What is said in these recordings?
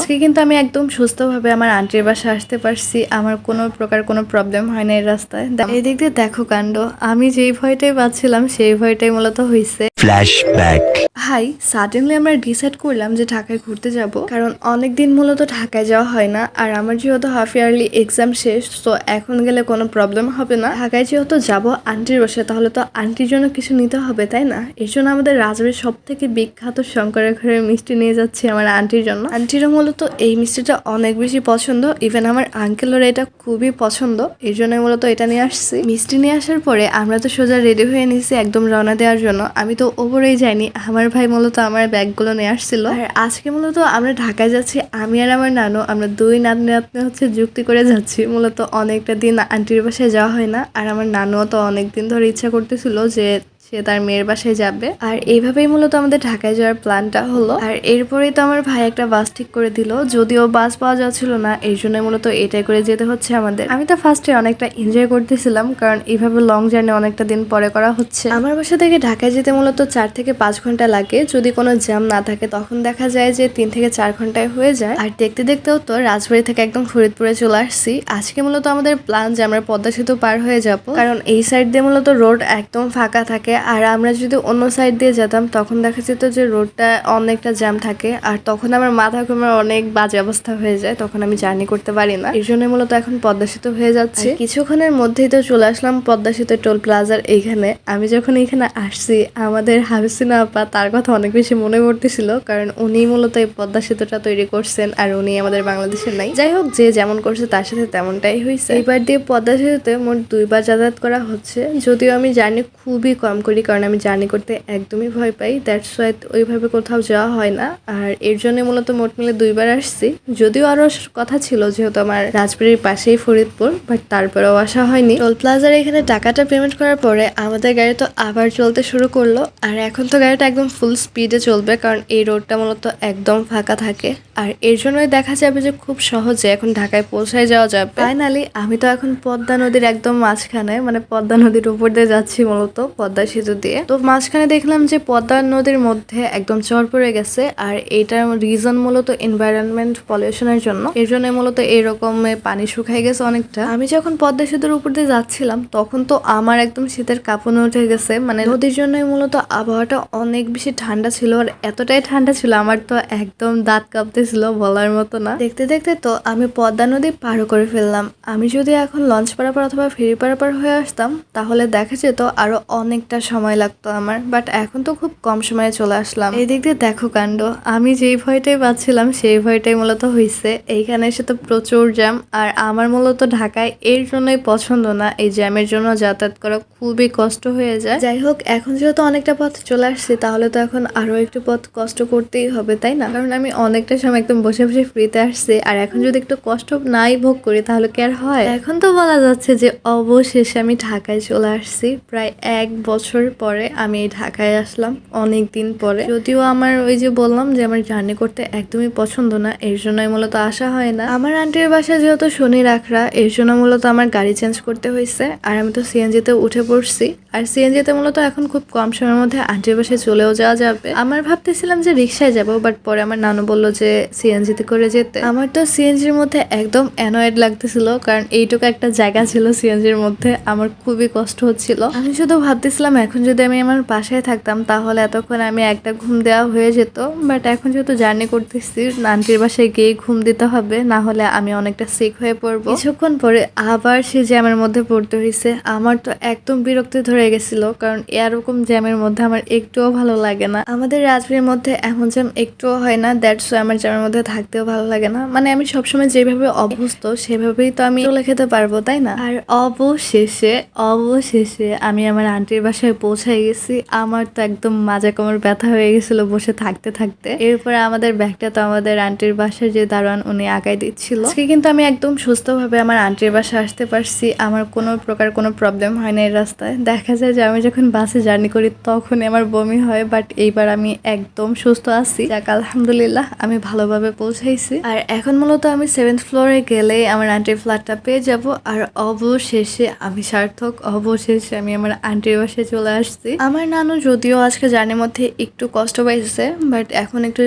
আজকে কিন্তু আমি একদম সুস্থভাবে আমার আন্টির বাসা আসতে পারছি। আমার কোনো প্রকার কোনো প্রবলেম হয় না এই রাস্তায়। এই দিক দিয়ে দেখো কাণ্ড। আমি যেই ভয়টাই পাচ্ছিলাম, সেই ভয়টাই মূলত হয়েছে Flashback. হাই সাডেনলি আমরা ডিসাইড করলাম যে ঢাকায় ঘুরতে যাব। কারণ অনেক দিন মূলত ঢাকায় যাওয়া হয় না, আর আমার যেহেতু হাফ ইয়ারলি এক্সাম শেষ তো এখন গেলে কোনো প্রবলেম হবে না। ঢাকায় যেহেতু যাব আন্টির বসে তাহলে তো আন্টির জন্য কিছু নিতে হবে, তাই না? এই জন্য আমাদের রাজবাড়ির সব থেকে বিখ্যাত শঙ্করের ঘরের মিষ্টি নিয়ে যাচ্ছি আমার আন্টির জন্য। আন্টিরও মূলত এই মিষ্টিটা অনেক বেশি পছন্দ ইভেন আমার আঙ্কেলের এটা খুবই পছন্দ। এই জন্য মূলত এটা নিয়ে আসছি। মিষ্টি নিয়ে আসার পরে আমরা তো সোজা রেডি হয়ে নিয়েছি একদম রওনা দেওয়ার জন্য। আমি তো ওপরেই যাইনি। আমার ভাই মূলত আমার ব্যাগগুলো নিয়ে আসছিল। আর আজকে মূলত আমরা ঢাকায় যাচ্ছি, আমি আর আমার নানু। আমরা দুই নাতনি নাতনি হচ্ছে যুক্তি করে যাচ্ছি। মূলত অনেকটা দিন আন্টির বাসায় যাওয়া হয় না। আর আমার নানুও তো অনেক দিন ধরে ইচ্ছা করতেছিল যে সে তার মেয়ের বাসায় যাবে। আর এইভাবেই মূলত আমাদের ঢাকায় যাওয়ার প্ল্যানটা হলো। আর এরপরেই তো আমার ভাই একটা বাস ঠিক করে দিল। যদিও বাস পাওয়া যাচ্ছিল না এই জন্য মূলত এটাই করে যেতে হচ্ছে আমাদের। আমি তো ফার্স্টে অনেকটা এনজয় করতেছিলাম, কারণ এইভাবে লং জার্নি অনেকটা দিন পরে করা হচ্ছে। আমার বাসা থেকে ঢাকায় যেতে মূলত চার থেকে পাঁচ ঘণ্টা লাগে। যদি কোনো জ্যাম না থাকে, তখন দেখা যায় যে তিন থেকে চার ঘন্টায় হয়ে যায়। আর দেখতে দেখতেও তো রাজবাড়ি থেকে একদম ফরিদপুরে চলে আসছি। আজকে মূলত আমাদের প্ল্যান যে আমরা পদ্মা সেতু পার হয়ে যাব। কারণ এই সাইড দিয়ে মূলত রোড একদম ফাঁকা থাকে। আর আমরা যদি অন্য সাইড দিয়ে যেতাম, তখন দেখা যেত যে রোডটা অনেকটা জ্যাম থাকে। আর তখন আমার মাথা ঘুমের অনেক বাজে অবস্থা হয়ে যায়, তখন আমি জার্নি করতে পারি না। এই জন্য মূলত এখন পদ্মা সেতু হয়ে যাচ্ছে। কিছুক্ষণের মধ্যেই তো চলে আসলাম পদ্মা সেতু টোল প্লাজার এইখানে। আমি যখন এখানে আসছি, আমাদের হাবিসিনা আপা তার কথা অনেক বেশি মনে পড়তেছিল, কারণ উনি মূলত এই পদ্মা সেতুটা তৈরি করছেন আর উনি আমাদের বাংলাদেশের নাই। যাই হোক, যে যেমন করছে তার সাথে তেমনটাই হয়েছে এইবার দিয়ে পদ্মা সেতুতে মোট দুইবার যাতায়াত করা হচ্ছে। যদিও আমি জার্নি খুবই কম করি কারণ আমি জার্নি করতে একদমই ভয় পাই। দ্যাটস ওয়াই ওইভাবে কোথাও যাওয়া হয় না। আর এর জন্য মূলত মোট মিলে দুইবার আসছি। যদিও আরও কথা ছিল যেহেতু আমার রাজবাড়ির পাশেই ফরিদপুর বাট তারপরেও আসা হয়নি। টোল প্লাজার এখানে টাকাটা পেমেন্ট করার পরে আমাদের গাড়ি তো আবার চলতে শুরু করল। আর এখন তো গাড়িটা একদম ফুল স্পিডে চলবে, কারণ এই রোডটা মূলত একদম ফাঁকা থাকে। আর এর জন্যই দেখা যাবে যে খুব সহজে এখন ঢাকায় পৌঁছায় যাওয়া যাবে। ফাইনালি আমি তো এখন পদ্মা নদীর একদম মাঝখানে মানে পদ্মা নদীর উপর দিয়ে যাচ্ছি মূলত। পদ্মা সেতু দিয়ে। তো মাঝখানে দেখলাম যে পদ্মা নদীর মধ্যে একদম চর পড়ে গেছে আর এটার রিজন মূলত এনভায়রনমেন্ট পলিউশনের জন্য। এর জন্য মূলত এরকম পানি শুকাই গেছে অনেকটা। আমি যখন পদ্মা সেতুর উপর দিয়ে যাচ্ছিলাম, তখন তো আমার একদম শীতের কাঁপুনে উঠে গেছে। মানে নদীর জন্যই মূলত আবহাওয়াটা অনেক বেশি ঠান্ডা ছিল আর এতটাই ঠান্ডা ছিল, আমার তো একদম দাঁত কাঁপতেছিল বলার মতো না। দেখতে দেখতে তো আমি পদ্মা নদী পার করে ফেললাম। আমি যদি এখন লঞ্চ পারাপার অথবা ফেরি পারাপার হয়ে আসতাম, তাহলে দেখা যেত আরও অনেকটা সময় লাগতো আমার বাট এখন তো খুব কম সময়ে চলে আসলাম। এই দিক দিয়ে দেখো কাণ্ড, আমি যেই ভয়টাই পাচ্ছিলাম সেই ভয়টাই মূলত হয়েছে এইখানে এসে তো প্রচুর জ্যাম, আর আমার মূলত ঢাকায় এর জন্যই পছন্দ না, এই জ্যামের জন্য যাতায়াত করা খুবই কষ্ট হয়ে যায়। যাই হোক, এখন যেহেতু অনেকটা পথ চলে আসছি, তাহলে তো এখন আরও একটু পথ কষ্ট করতেই হবে, তাই না? কারণ আমি অনেকটা সময় একদম বসে বসে ফ্রিতে আসছি, আর এখন যদি একটু কষ্ট নাই ভোগ করি, তাহলে কি আর হয়? এখন তো বলা যাচ্ছে যে অবশেষে আমি ঢাকায় চলে আসছি। প্রায় এক বছর পরে আমি ঢাকায় আসলাম, অনেক দিন পরে। যদিও আমার ওই যে বললাম যে আমার জার্নি করতে একদমই পছন্দ না, এর জন্যই মূলত আসা হয় না। আমার আন্টির বাসা যেহেতু শনি রাখরা, এর জন্য মূলত আমার গাড়ি চেঞ্জ করতে হয়েছে আর আমি তো সিএনজিতে উঠে পড়ছি। আর সিএনজিতে মূলত এখন খুব কম সময়ের মধ্যে আন্টির বাসায় চলেও যাওয়া যাবে। আমার ভাবতেছিলাম যে রিক্সায় যাব বাট পরে আমার নানু বলল যে সিএনজিতে করে যেতে। আমার তো সিএনজির মধ্যে একদম অ্যানয়েড লাগতেছিল, কারণ এইটুকু একটা জায়গা ছিল সিএনজির মধ্যে, আমার খুবই কষ্ট হচ্ছিল। আমি শুধু ভাবতেছিলাম এখন যদি আমি আমার বাসায় থাকতাম, তাহলে এতক্ষণ আমি একটা ঘুম দেওয়া হয়ে যেত। বাট এখন যেহেতু জার্নি করতেছি, আন্টির বাসায় গিয়ে ঘুম দিতে হবে, না হলে আমি অনেকটা সিক হয়ে পড়ব। কিছুক্ষণ পরে আবার সে জ্যামের মধ্যে পড়তে হয়েছে আমার তো একদম বিরক্তি ধরে গেছিল, কারণ এরকম জ্যামের মধ্যে আমার একটুও ভালো লাগে না। আমাদের রাজবাড়ির মধ্যে এমন জ্যাম একটুও হয় না দ্যাটস আমার জ্যামের মধ্যে থাকতেও ভালো লাগে না। মানে আমি সবসময় যেভাবে অভ্যস্ত, সেভাবেই তো আমি চলে খেতে পারব, তাই না? আর অবশেষে অবশেষে আমি আমার আন্টির বাসায় পৌঁছাই গেছি। আমার তো একদম মাজা কোমর ব্যথা হয়ে গেছিল বসে থাকতে থাকতে। এরপরে আমাদের ব্যাগটা তো আমাদের আন্টির বাসার যে দারোয়ান উনি আগাই দিচ্ছিল। কিন্তু আমি একদম সুস্থভাবে আমার আন্টির বাসায় আসতে পারছি। আমার কোনো প্রকার কোনো প্রবলেম হয় না এই রাস্তায়। দেখা যায় যে আমি যখন বাসে জার্নি করি তখন আমার বমি হয় বাট এইবার আমি একদম সুস্থ আছি। যাক, আলহামদুলিল্লাহ, আমি ভালোভাবে পৌঁছাইছি। আর এখন মূলত আমি সেভেন্থ ফ্লোরে গেলে আমার আন্টির ফ্ল্যাটটা পেয়ে যাব। আর অবশেষে আমি সার্থক, অবশেষে আমি আমার আন্টির বাসায় চলে আসছি। আমার নানু যদিও আজকে জার্নির মধ্যে একটু কষ্ট পাইছে বাট এখন একটু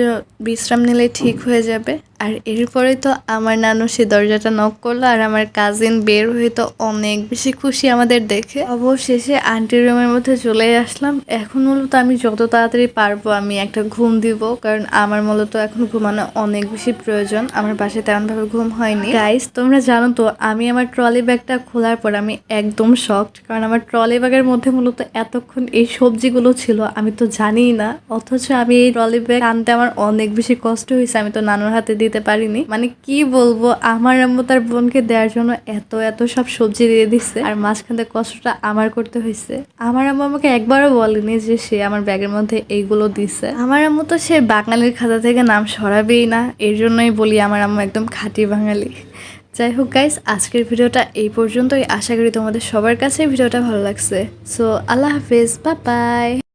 বিশ্রাম নিলে ঠিক হয়ে যাবে। আর এরপরে তো আমার নানু সে দরজাটা নক করল আর আমার কাজিন বের হয়ে তো অনেক বেশি খুশি আমাদের দেখে। অবশেষে আন্টি রুমের মধ্যে চলে আসলাম। এখন মূলত আমি যত তাড়াতাড়ি পারব আমি একটা ঘুম দিব, কারণ আমার মূলত এখন ঘুমানো অনেক বেশি প্রয়োজন। আমার পাশে তেমনভাবে ঘুম হয়নি। গাইস তোমরা জানো তো, আমি আমার ট্রলি ব্যাগটা খোলার পর আমি একদম শকড কারণ আমার ট্রলি ব্যাগের মধ্যে মূলত এতক্ষণ এই সবজিগুলো ছিল, আমি তো জানিই না। অথচ আমি এই ট্রলি ব্যাগ আনতে আমার অনেক বেশি কষ্ট হয়েছে, আমি তো নানুর হাতে দিতে পারিনি। মানে কি বলব, আমার আম্মু তার বোনকে দেওয়ার জন্য এত এত সব সবজি দিয়ে দিচ্ছে আর মাঝখান কষ্টটা আমার করতে হয়েছে আমার আম্মু আমাকে একবারও বলেনি যে সে আমার ব্যাগের মধ্যে এইগুলো দিছে। আমার আম্মু তো সে বাঙালির খাতা থেকে নাম সরাবেই না, এর জন্যই বলি আমার আম্মু একদম খাঁটি বাঙালি। যাই হোক গাইস আজকের ভিডিওটা এই পর্যন্তই। আশা করি তোমাদের সবার কাছে ভিডিওটা ভালো লাগছে। সো আল্লাহ হাফেজ বাই বাই